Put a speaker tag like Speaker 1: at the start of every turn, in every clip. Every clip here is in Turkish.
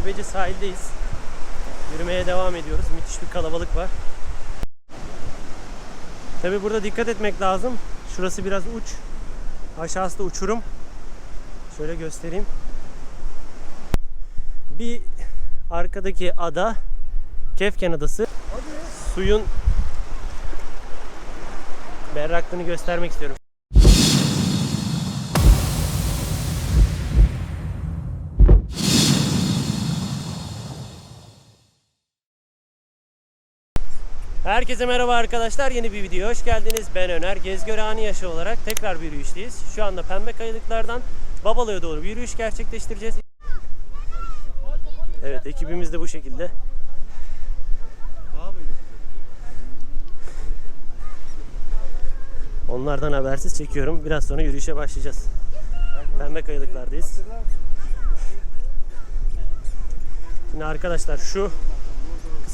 Speaker 1: Cebeci sahildeyiz. Yürümeye devam ediyoruz. Müthiş bir kalabalık var. Tabi burada dikkat etmek lazım. Şurası biraz uç. Aşağısı da uçurum. Şöyle göstereyim. Bir arkadaki ada Kefken Adası. Suyun berraklığını göstermek istiyorum. Herkese merhaba arkadaşlar. Yeni bir videoya hoş geldiniz. Ben Öner. Gezgöre Ani Yaşı olarak tekrar bir yürüyüşteyiz. Şu anda Pembe Kayalıklardan Babalı'ya doğru bir yürüyüş gerçekleştireceğiz. Evet ekibimiz de bu şekilde. Onlardan habersiz çekiyorum. Biraz sonra yürüyüşe başlayacağız. Pembe Kayalıklardayız. Şimdi arkadaşlar şu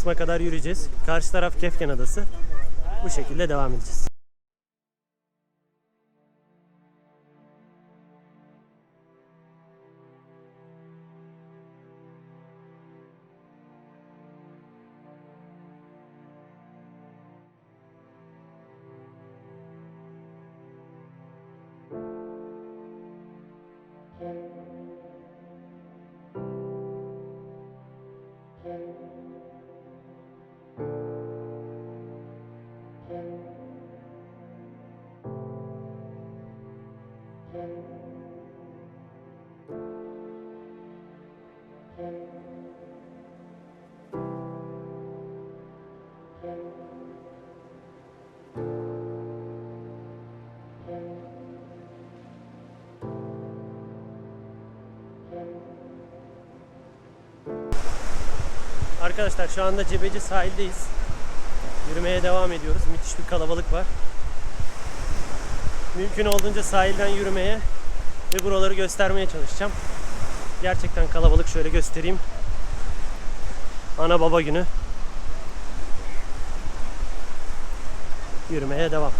Speaker 1: kısma kadar yürüyeceğiz. Karşı taraf Kefken Adası. Bu şekilde devam edeceğiz. Arkadaşlar şu anda Cebeci sahildeyiz. Yürümeye devam ediyoruz. Müthiş bir kalabalık var. Mümkün olduğunca sahilden yürümeye ve buraları göstermeye çalışacağım. Gerçekten kalabalık şöyle göstereyim. Ana baba günü. Yürümeye devam.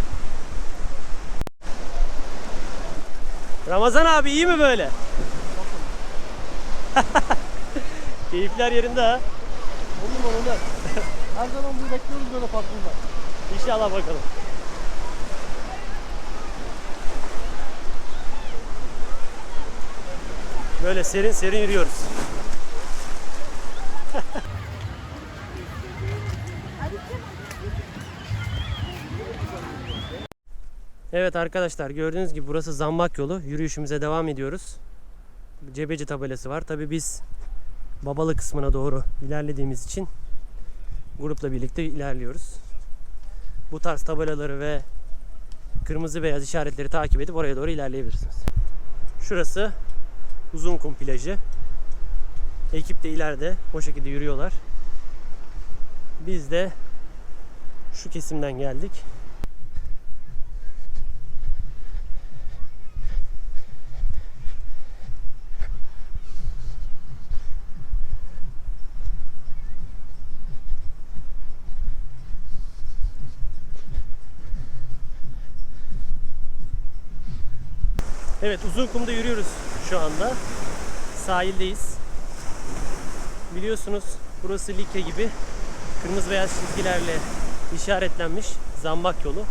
Speaker 1: Ramazan abi iyi mi böyle? Keyifler yerinde ha.
Speaker 2: Numara Öner. Her zaman bunu bekliyoruz böyle farkında.
Speaker 1: İnşallah bakalım. Böyle serin serin yürüyoruz. evet arkadaşlar gördüğünüz gibi burası Zambak yolu. Yürüyüşümüze devam ediyoruz. Cebeci tabelası var. Tabi biz Babalı kısmına doğru ilerlediğimiz için grupla birlikte ilerliyoruz. Bu tarz tabelaları ve kırmızı beyaz işaretleri takip edip oraya doğru ilerleyebilirsiniz. Şurası Uzunkum plajı. Ekip de ileride o şekilde yürüyorlar. Biz de şu kesimden geldik. Evet Uzunkum'da yürüyoruz şu anda. Sahildeyiz. Biliyorsunuz burası Likya gibi kırmızı beyaz çizgilerle işaretlenmiş zambak yolu.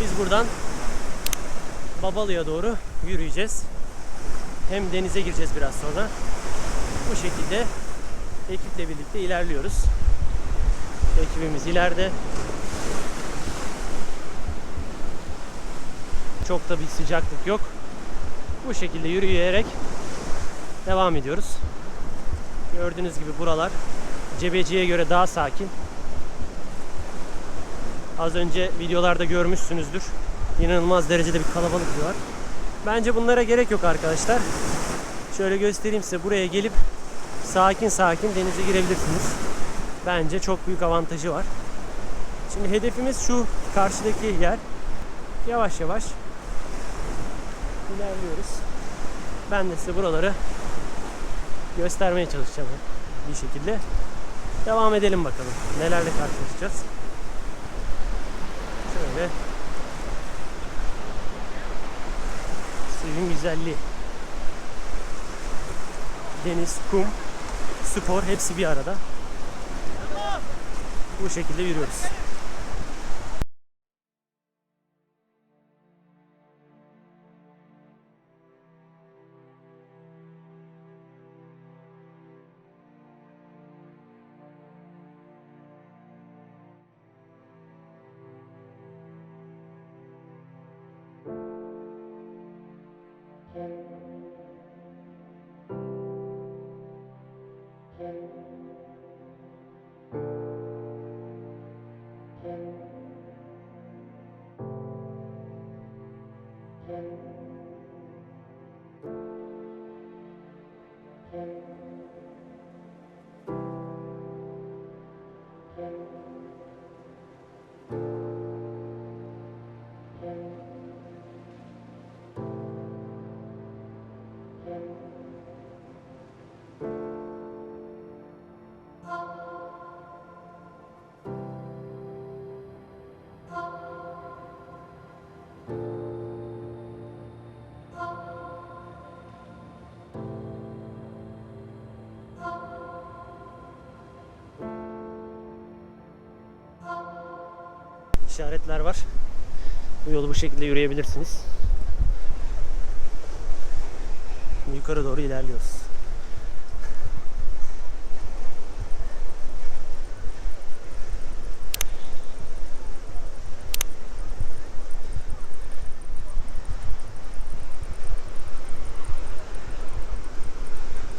Speaker 1: Biz buradan Babalı'ya doğru yürüyeceğiz. Hem denize gireceğiz biraz sonra. Bu şekilde ekiple birlikte ilerliyoruz. Ekibimiz ileride. Çok da bir sıcaklık yok. Bu şekilde yürüyerek devam ediyoruz. Gördüğünüz gibi buralar Cebeci'ye göre daha sakin. Az önce videolarda görmüşsünüzdür. İnanılmaz derecede bir kalabalık var. Bence bunlara gerek yok arkadaşlar. Şöyle göstereyim size. Buraya gelip sakin sakin denize girebilirsiniz. Bence çok büyük avantajı var. Şimdi hedefimiz şu karşıdaki yer. Yavaş yavaş ilerliyoruz. Ben de size buraları göstermeye çalışacağım bir şekilde. Devam edelim bakalım. Nelerle karşılaşacağız. Şöyle suyun güzelliği. deniz, kum, spor hepsi bir arada. Bu şekilde yürüyoruz. İşaretler var. Bu yolu bu şekilde yürüyebilirsiniz. Şimdi yukarı doğru ilerliyoruz.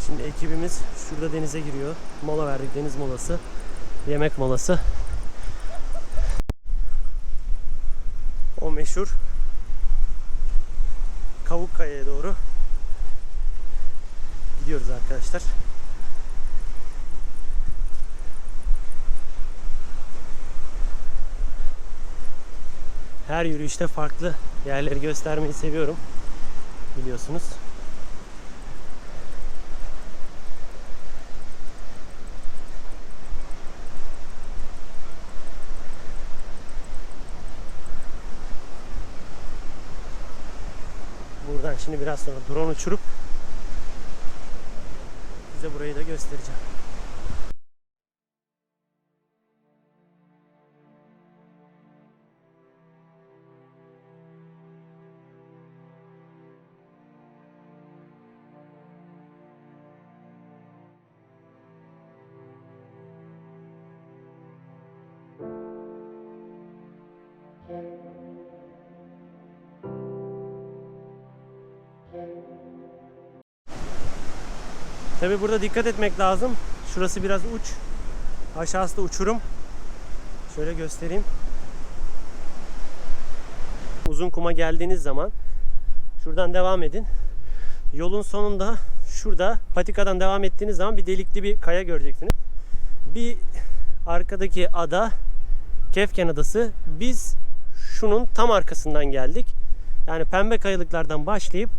Speaker 1: Şimdi ekibimiz şurada denize giriyor. Mola verdik deniz molası. Yemek molası. O meşhur Kavukkaya'ya doğru gidiyoruz arkadaşlar. Her yürüyüşte farklı yerleri göstermeyi seviyorum. Biliyorsunuz. Buradan şimdi biraz sonra drone uçurup burayı da göstereceğim. Tabi burada dikkat etmek lazım. Şurası biraz uç. Aşağısı da uçurum. Şöyle göstereyim. Uzun kuma geldiğiniz zaman şuradan devam edin. Yolun sonunda şurada patikadan devam ettiğiniz zaman bir delikli bir kaya göreceksiniz. Bir arkadaki ada Kefken Adası. Biz şunun tam arkasından geldik. Yani pembe kayalıklardan başlayıp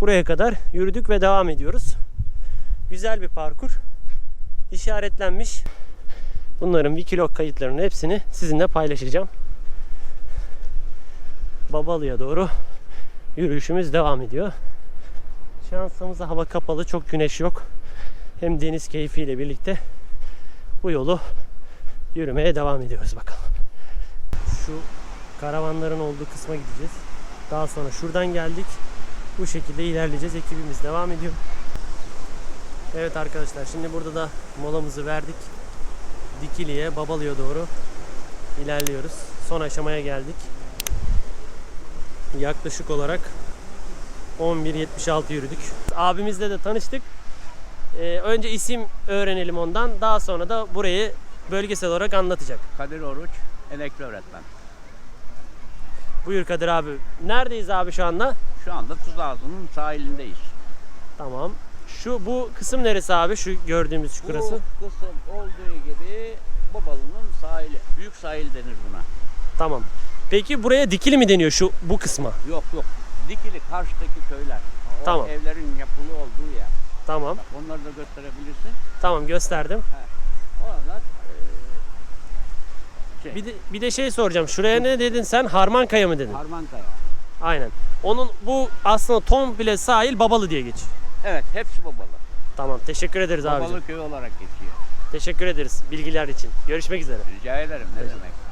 Speaker 1: buraya kadar yürüdük ve devam ediyoruz. Güzel bir parkur. İşaretlenmiş. Bunların Wikiloc kayıtlarının hepsini sizinle paylaşacağım. Babalı'ya doğru yürüyüşümüz devam ediyor. Şansımıza hava kapalı, çok güneş yok. Hem deniz keyfiyle birlikte bu yolu yürümeye devam ediyoruz bakalım. Şu karavanların olduğu kısma gideceğiz. Daha sonra şuradan geldik. Bu şekilde ilerleyeceğiz. Ekibimiz devam ediyor. Evet arkadaşlar şimdi burada da molamızı verdik. Dikili'ye, Babalı'ya doğru ilerliyoruz. Son aşamaya geldik. Yaklaşık olarak 11.76 yürüdük. Abimizle de tanıştık. Ee, önce isim öğrenelim ondan. Daha sonra da burayı bölgesel olarak anlatacak.
Speaker 3: Kadir Oruç, emekli öğretmen.
Speaker 1: Buyur Kadir abi. Neredeyiz abi şu anda?
Speaker 3: Şu anda Tuz Ağzı'nın sahilindeyiz.
Speaker 1: Tamam. Şu bu kısım neresi abi? Şu gördüğümüz şu burası.
Speaker 3: Bu kısım olduğu gibi Babalı'nın sahili. Büyük sahil denir buna.
Speaker 1: Tamam. Peki buraya dikili mi deniyor şu bu kısma?
Speaker 3: Yok yok. Dikili karşıdaki köyler. O
Speaker 1: Tamam.
Speaker 3: evlerin yapılı olduğu yer.
Speaker 1: Tamam.
Speaker 3: Bak onları da gösterebilirsin.
Speaker 1: Tamam gösterdim.
Speaker 3: Oralar eee şey,
Speaker 1: Bir de, bir de şey soracağım. Şuraya ne dedin sen? Harmankaya mı dedin?
Speaker 3: Harmankaya.
Speaker 1: Aynen. Onun bu aslında Tom bile sahil Babalı diye geçiyor.
Speaker 3: Evet hepsi Babalı.
Speaker 1: Tamam teşekkür ederiz abicim.
Speaker 3: Babalı köyü olarak geçiyor.
Speaker 1: Teşekkür ederiz bilgiler için. Görüşmek üzere.
Speaker 3: Rica ederim ne demek.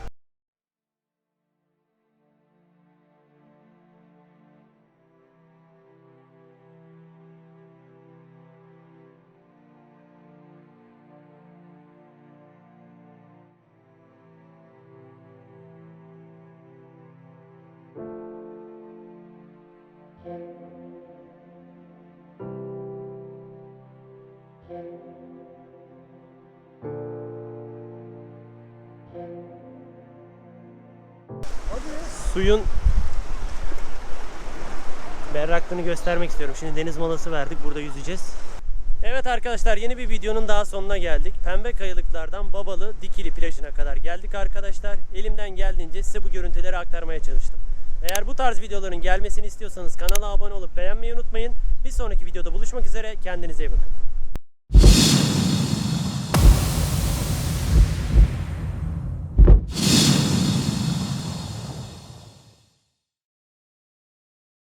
Speaker 1: Suyun berraklığını göstermek istiyorum. Şimdi deniz molası verdik. Burada yüzeceğiz. Evet arkadaşlar yeni bir videonun daha sonuna geldik. Pembe kayalıklardan Babalı Dikili plajına kadar geldik arkadaşlar. Elimden geldiğince size bu görüntüleri aktarmaya çalıştım. Eğer bu tarz videoların gelmesini istiyorsanız kanala abone olup beğenmeyi unutmayın. Bir sonraki videoda buluşmak üzere. Kendinize iyi bakın.